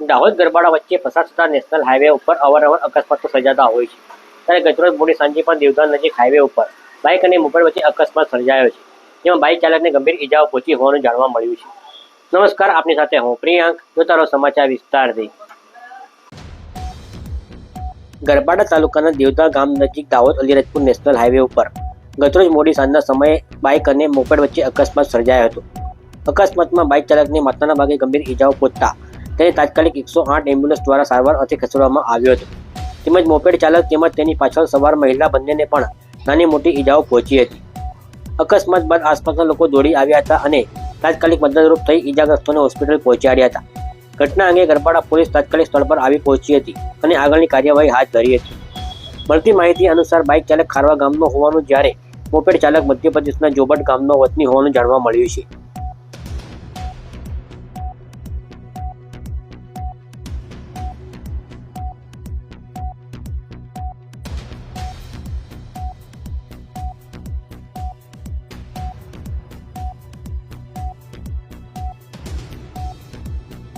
દાહોદ ગરબાડા વચ્ચે પસાર થતા નેશનલ હાઈવે ઉપર અવારનવાર અકસ્માતો સર્જાતા હોય છે. ત્યારે ગતરોજ મોડી સાંજે પણ દેવધાન નજીક હાઈવે ઉપર બાઇક અને મોબાઈલ વચ્ચે અકસ્માત સર્જાયો છે, જેમાં બાઇક ચાલકને ગંભીર ઈજાઓ પહોંચી હોવાનું જાણવા મળ્યું છે. નમસ્કાર, આપની સાથે હું પ્રિયાંક જોતા રહો સમાચાર વિસ્તારથી. ગરબાડા તાલુકાના દેવધા ગામ નજીક દાહોદ અલીરાજપુર નેશનલ હાઈવે ઉપર ગતરોજ મોડી સાંજના સમયે બાઇક અને મોપેડ વચ્ચે અકસ્માત સર્જાયો હતો. અકસ્માતમાં બાઇક ચાલકને માથાના ભાગે ગંભીર ઈજાઓ પહોંચતા તેને તાત્કાલિક એકસો આઠ એમ્બ્યુલન્સ દ્વારા સારવાર અર્થે ખસેડવામાં આવ્યો હતો. તેમજ મોપેડ ચાલક તેમજ તેની પાછળ સવાર મહિલા બંનેને પણ નાની મોટી ઈજાઓ પહોંચી હતી. અકસ્માત બાદ આસપાસના લોકો દોડી આવ્યા હતા અને તાત્કાલિક મદદરૂપ થઈ ઈજાગ્રસ્તોને હોસ્પિટલ પહોંચાડ્યા હતા. ઘટના અંગે ગરબાડા પોલીસ તાત્કાલિક સ્થળ પર આવી પહોંચી હતી અને આગળની કાર્યવાહી હાથ ધરી હતી. મળતી માહિતી અનુસાર બાઇક ચાલક ખારવા ગામનો હોવાનું જ્યારે મોપેડ ચાલક મધ્યપ્રદેશના જોબટ ગામનો વતની હોવાનું જાણવા મળ્યું છે.